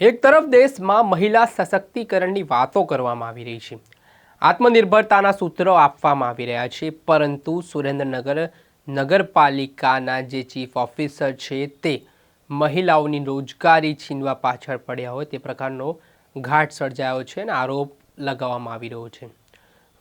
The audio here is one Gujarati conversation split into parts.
એક તરફ દેશમાં મહિલા સશક્તિકરણની વાતો કરવામાં આવી રહી છે. આત્મનિર્ભરતાના સૂત્રો આપવામાં આવી રહ્યા છે, પરંતુ સુરેન્દ્રનગર નગરપાલિકાના જે ચીફ ઓફિસર છે તે મહિલાઓની રોજગારી છીનવા પાછળ પડ્યા હોય તે પ્રકારનો ઘાટ સર્જાયો છે અને આરોપ લગાવવામાં આવી રહ્યો છે.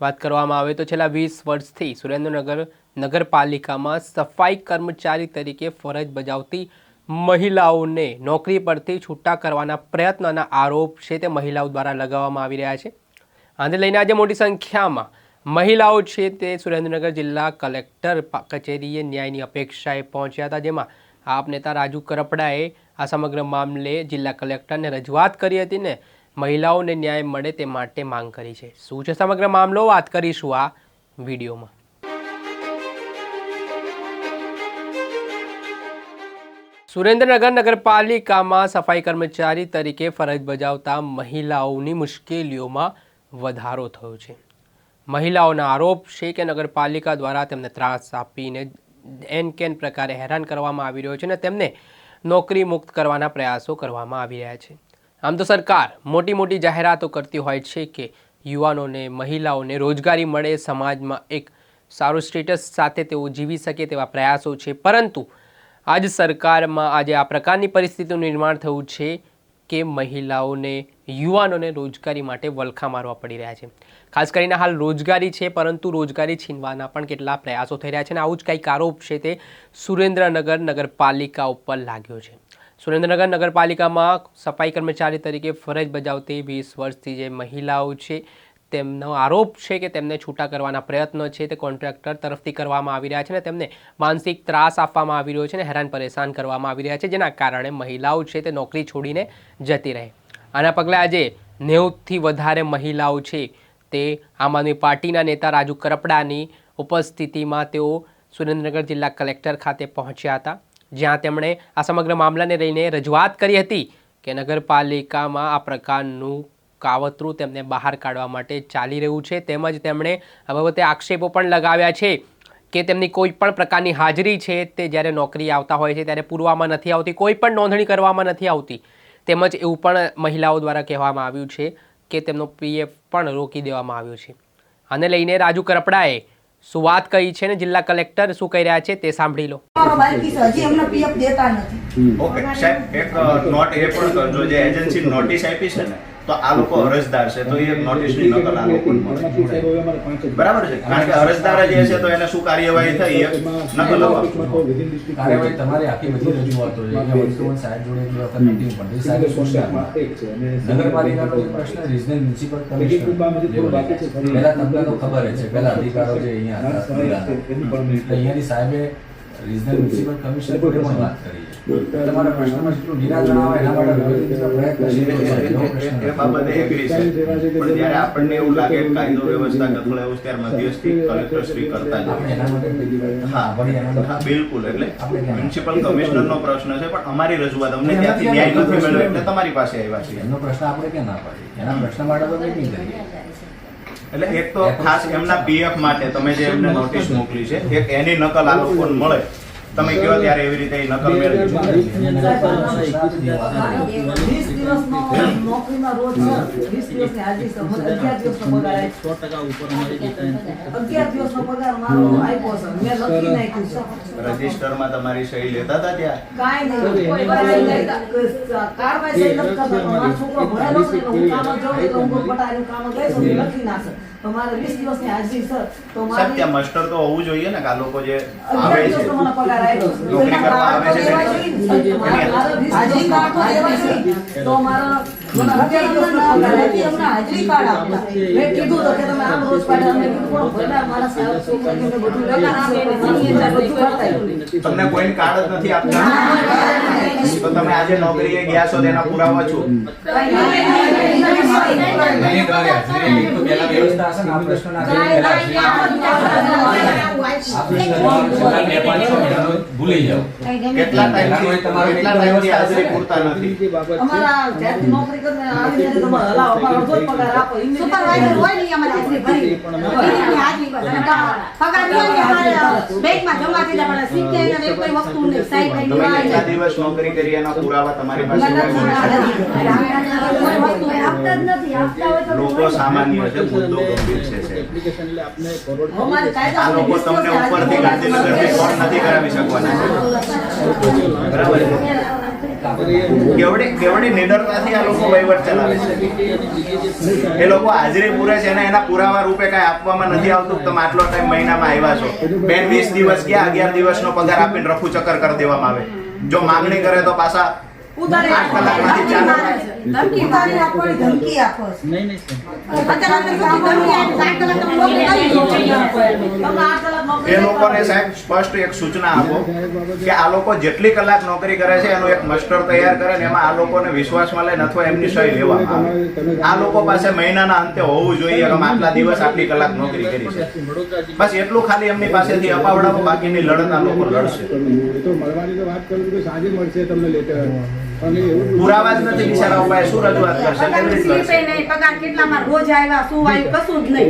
વાત કરવામાં આવે તો છેલ્લા વીસ વર્ષથી સુરેન્દ્રનગર નગરપાલિકામાં સફાઈ કર્મચારી તરીકે ફરજ બજાવતી મહિલાઓને નોકરી પરથી છૂટા કરવાના પ્રયત્નના આરોપ છે તે મહિલાઓ દ્વારા લગાવવામાં આવી રહ્યા છે. આને લઈને આજે મોટી સંખ્યામાં મહિલાઓ છે તે સુરેન્દ્રનગર જિલ્લા કલેક્ટર કચેરીએ ન્યાયની અપેક્ષાએ પહોંચ્યા હતા, જેમાં આપ નેતા રાજુ કરપડાએ આ સમગ્ર મામલે જિલ્લા કલેક્ટરને રજૂઆત કરી હતી ને મહિલાઓને ન્યાય મળે તે માટે માંગ કરી છે. શું છે સમગ્ર મામલો? વાત કરીશું આ વિડીયોમાં. સુરેન્દ્રનગર નગરપાલિકામાં સફાઈ કર્મચારી તરીકે ફરજ બજાવતા મહિલાઓની મુશ્કેલીઓમાં વધારો થયો છે. મહિલાઓના આરોપ છે કે નગરપાલિકા દ્વારા તેમને ત્રાસ આપીને એન કેન પ્રકારે હેરાન કરવામાં આવી રહ્યો છે અને તેમને નોકરી મુક્ત કરવાના પ્રયાસો કરવામાં આવી રહ્યા છે. આમ તો સરકાર મોટી મોટી જાહેરાતો કરતી હોય છે કે યુવાનોને, મહિલાઓને રોજગારી મળે, સમાજમાં એક સારું સ્ટેટસ સાથે તેઓ જીવી શકે તેવા પ્રયાસો છે, પરંતુ આજ સરકારમાં આજે આ પ્રકારની પરિસ્થિતિનું નિર્માણ થયું છે કે મહિલાઓને, યુવાનોને રોજગારી માટે વલખા મારવા પડી રહ્યા છે. ખાસ કરીને હાલ રોજગારી છે, પરંતુ રોજગારી છીનવાના પણ કેટલા પ્રયાસો થઈ રહ્યા છે અને આવું જ કંઈક આરોપ છે તે સુરેન્દ્રનગર નગરપાલિકા ઉપર લાગ્યો છે. સુરેન્દ્રનગર નગરપાલિકામાં સફાઈ કર્મચારી તરીકે ફરજ બજાવતી વીસ વર્ષથી જે મહિલાઓ છે તેમનો આરોપ છે કે તેમને છૂટા કરવાના પ્રયત્નો છે તે કોન્ટ્રાક્ટર તરફથી કરવામાં આવી રહ્યા છે અને તેમને માનસિક ત્રાસ આપવામાં આવી રહ્યો છે અને હેરાન પરેશાન કરવામાં આવી રહ્યા છે, જેના કારણે મહિલાઓ છે તે નોકરી છોડીને જતી રહે. આના પગલે આજે નેવુંથી વધારે મહિલાઓ છે તે આમ આદમી પાર્ટીના નેતા રાજુ કરપડાની ઉપસ્થિતિમાં તેઓ સુરેન્દ્રનગર જિલ્લા કલેક્ટર ખાતે પહોંચ્યા હતા, જ્યાં તેમણે આ સમગ્ર મામલાને લઈને રજૂઆત કરી હતી કે નગરપાલિકામાં આ પ્રકારનું કાવતરું તેમને બહાર કાઢવા માટે ચાલી રહ્યું છે. તેમજ તેમણે આ બાબતે આક્ષેપો પણ લગાવ્યા છે કે તેમની કોઈ પણ પ્રકારની હાજરી છે તે જ્યારે નોકરી આવતા હોય છે ત્યારે પૂરવામાં નથી આવતી કોઈ પણ નોંધણી કરવામાં નથી આવતી. તેમજ એવું પણ મહિલાઓ દ્વારા કહેવામાં આવ્યું છે કે તેમનો પીએફ પણ રોકી દેવામાં આવ્યો છે. આને લઈને રાજુ કરપડાએ શું વાત કહી છે ને જિલ્લા કલેક્ટર શું કહી રહ્યા છે તે સાંભળી લો. હજી અમને પીએફ દેતા નથી. ઓકે સાહેબ એક નોટ એ પણ કરજો જે એજન્સી નોટિસ આપી છે ને તો આ લોકો અરજદાર છે તો એ નોટિસની નકલ આ લોકોને મળે. બરાબર છે કારણ કે અરજદાર જ છે તો એને શું કાર્યવાહી થઈ એ નકલ કાર્યવાહી તમારી આખી બધી રજૂઆતો છે વર્તમાન સાહેબ જોડે બી વખત meeting પણ થઈ. સાહેબે શું? નગરપાલિકાનો એક પ્રશ્ન રિજનલ મ્યુનિસિપલ કમિશનર પહેલા તમને તો ખબર છે પહેલા અધિકારો જે અહીંયા હતા અહીંયાની સાહેબે રિજનલ મ્યુનિસિપલ કમિશનર જોડે પણ વાત કરી. તમારા પ્રશ્નમાં જેટલું નિરાકરણ આવે એના માટે વ્યવસ્થિત પ્રયત્નશીલ છે. એવો પ્રશ્ન એ બાબતે એગ્રી છે. પણ જ્યારે આપણને એવું લાગે કાયદો વ્યવસ્થા કથળ એવું ત્યારે મધ્યસ્થી કલેક્ટર શ્રી કરતા જ આપણે હોય. એના માટે પેલી હા વળી એના માટે- હા બિલકુલ એટલે મ્યુનિસિપલ કમિશનર પ્રશ્ન છે પણ અમારી રજૂઆત અમને ત્યાંથી ન્યાય નથી મળ્યો એટલે તમારી પાસે આવ્યા છીએ. એમનો પ્રશ્ન આપણે ક્યાં ના પાડીએ? એના પ્રશ્ન માટે તો meeting કરીએ. એટલે એક તો ખાસ એમના પીએફ માટે તમે જે એમને નોટિસ મોકલી છે એક એની નકલ આ લોકોને મળે. તમે કહો ત્યારે એવી રીતે નકલ રજિસ્ટર મેં તમારી સહી લેતા હતા ત્યાં? તમારે વીસ દિવસ દિવસની હાજરી સર તો સાહેબ ત્યાં મસ્ટર તો હોવું જોઈએ ને કે આ લોકો જે આવે છે. નોકરી કરવા આવે છે મારે તેને- મારે વીસ જોઈએ. તો મારા. હાજરી કાર્ડ આપતા મેં કીધું તો કે તમે આમ રોજ પાડ્યા મેં કીધું પણ મારા સાહેબ શું બધું બધું બતાવ્યું. તમને કોઈ કાર્ડ જ નથી આપતા તો તમે આજે નોકરીએ ગયા છો તેના પુરાવા છો. ભૂલી જાઓ કેટલા ટાઈમથી હાજરી પૂરતા નથી? અમારા નોકરી સુપરવાઇઝર હોય ને અમારે હાજરી ભરી હાજરી પગાર બેંકમાં જમા પણ સિત્તેર વસ્તુ નહીં. સાહેબ નહીં. દિવસ નોકરી નોકરી કરી એના પુરાવા તમારી પાસે હોય કોઈ વસ્તુ આપતા જ નથી આપતા હોય તો લોકો સામાન્ય છે મુદ્દો ગંભીર છે આ લોકો તમને ઉપરથી ગાંધીનગરથી ફોન નથી કરાવી શકવાના? બરાબર. કેવડી કેવડી નિડરતાથી આ લોકો વહીવટ ચલાવે છે. એ લોકો હાજરી પૂરે છે અને એના પુરાવા રૂપે કઈ આપવામાં નથી આવતું તમે આટલો ટાઈમ મહિનામાં આવ્યા છો. બેન વીસ દિવસ ગયા અગિયાર દિવસનો પગાર આપીને રફુ ચક્કર કરી દેવામાં આવે. જો માંગણી કરે તો પાછા ધમકી આપો એ લોકોને સાહેબ સ્પષ્ટ એક સૂચના આપો કે આ લોકો જેટલી કલાક નોકરી કરે છે એનું એક મસ્ટર તૈયાર કરે ને એમાં આ લોકોને વિશ્વાસમાં લઈને અથવા એમની સહી લેવામાં આવે. આ લોકો પાસે મહિનાના અંતે હોવું જોઈએ કે આટલા દિવસ આટલી કલાક નોકરી કરી છે. બસ એટલું ખાલી એમની પાસેથી અપાવડાવો બાકીની લડત આ લોકો લડશે. તો મળવાની તો વાત કરું કે સાંજે મળશે તમને લેટર. પુરાવા જ નથી બિચારા પાસે શું રજૂઆત કરશે? કેવી રીતે સ્લીપે લડશે નહીં, પગાર કેટલામાં રોજ આવ્યા શું આવ્યું કશું જ નહીં.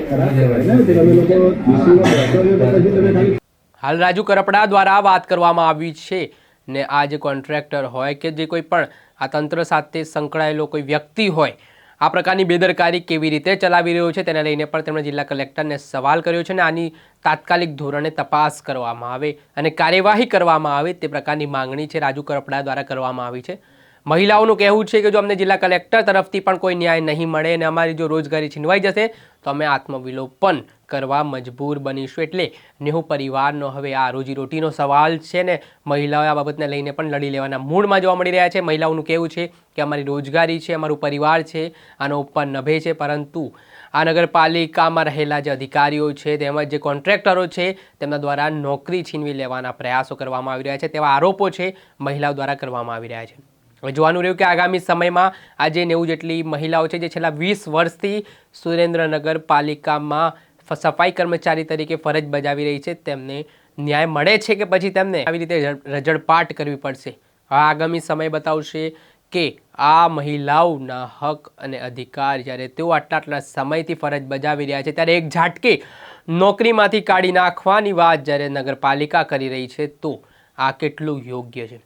ને તે તમે લોકો ઈશ્વરનો ભરોસો લ્યો તો પછી તમે ખાલી હાલ રાજુ કરપડા દ્વારા વાત કરવામાં આવી છે ને આ જે કોન્ટ્રાક્ટર હોય કે જે કોઈ પણ આ તંત્ર સાથે સંકળાયેલો કોઈ વ્યક્તિ હોય આ પ્રકારની બેદરકારી કેવી રીતે ચલાવી રહ્યો છે તેને લઈને પણ તેમણે જિલ્લા કલેક્ટરને સવાલ કર્યો છે અને આની તાત્કાલિક ધોરણે તપાસ કરવામાં આવે અને કાર્યવાહી કરવામાં આવે તે પ્રકારની માંગણી છે રાજુ કરપડા દ્વારા કરવામાં આવી છે. મહિલાઓનું કહેવું છે કે જો અમને જિલ્લા કલેક્ટર તરફથી પણ કોઈ ન્યાય નહીં મળે અને અમારી જો રોજગારી છીનવાઈ જશે, તો અમે આત્મવિલોપન કરવા મજબૂર બનીશું. એટલે નેહુ પરિવારનો હવે આ રોજીરોટીનો સવાલ છે ને, મહિલાઓ આ બાબતને લઈને પણ લડી લેવાના મૂળમાં જોવા મળી રહ્યા છે. મહિલાઓનું કહેવું છે કે અમારી રોજગારી છે, અમારું પરિવાર છે, આનો ઉપર નભે છે, પરંતુ આ નગરપાલિકામાં રહેલા જે અધિકારીઓ છે, તેમજ જે કોન્ટ્રાક્ટરો છે, તેમના દ્વારા નોકરી છીનવી લેવાના પ્રયાસો કરવામાં આવી રહ્યા છે. તેવા આરોપો છે, મહિલાઓ દ્વારા કરવામાં આવી રહ્યા છે. જોવાનું રહ્યું કે આગામી સમયમાં આજે નેવું જેટલી મહિલાઓ છે, જે છેલ્લા વીસ વર્ષથી સુરેન્દ્રનગર પાલિકામાં સફાઈ કર્મચારી તરીકે ફરજ બજાવી રહી છે, તેમને ન્યાય મળે છે કે પછી તેમને આવી રીતે રજ- રજળપાટ કરવી પડશે? આ આગામી સમય બતાવશે કે આ મહિલાઓના હક અને અધિકાર જ્યારે તેઓ આટલા આટલા સમયથી ફરજ બજાવી રહ્યા છે, ત્યારે એક ઝાટકે નોકરીમાંથી કાઢી નાખવાની વાત જ્યારે નગરપાલિકા કરી રહી છે, તો આ કેટલું યોગ્ય છે?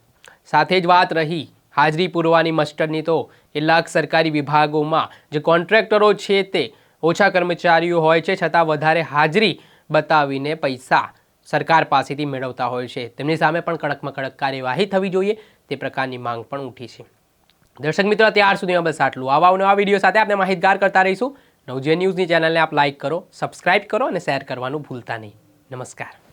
સાથે જ વાત રહી હાજરી પૂરવાની મસ્ટરની તો કેટલાક સરકારી વિભાગોમાં જે કોન્ટ્રાક્ટરો છે તે ઓછા કર્મચારીઓ હોય છે, છતાં વધારે હાજરી બતાવીને પૈસા સરકાર પાસેથી મેળવતા હોય છે. તેમની સામે પણ કડકમાં કડક કાર્યવાહી થવી જોઈએ, તે પ્રકારની માંગ પણ ઉઠી છે. દર્શક મિત્રો, ત્યાર સુધીમાં બસ આટલું. આવા નવા વીડિયો સાથે આપણે માહિતગાર કરતા રહીશું. નવજે ન્યૂઝની ચેનલને આપ લાઇક કરો, સબસ્ક્રાઇબ કરો અને શેર કરવાનું ભૂલતા નહીં. નમસ્કાર.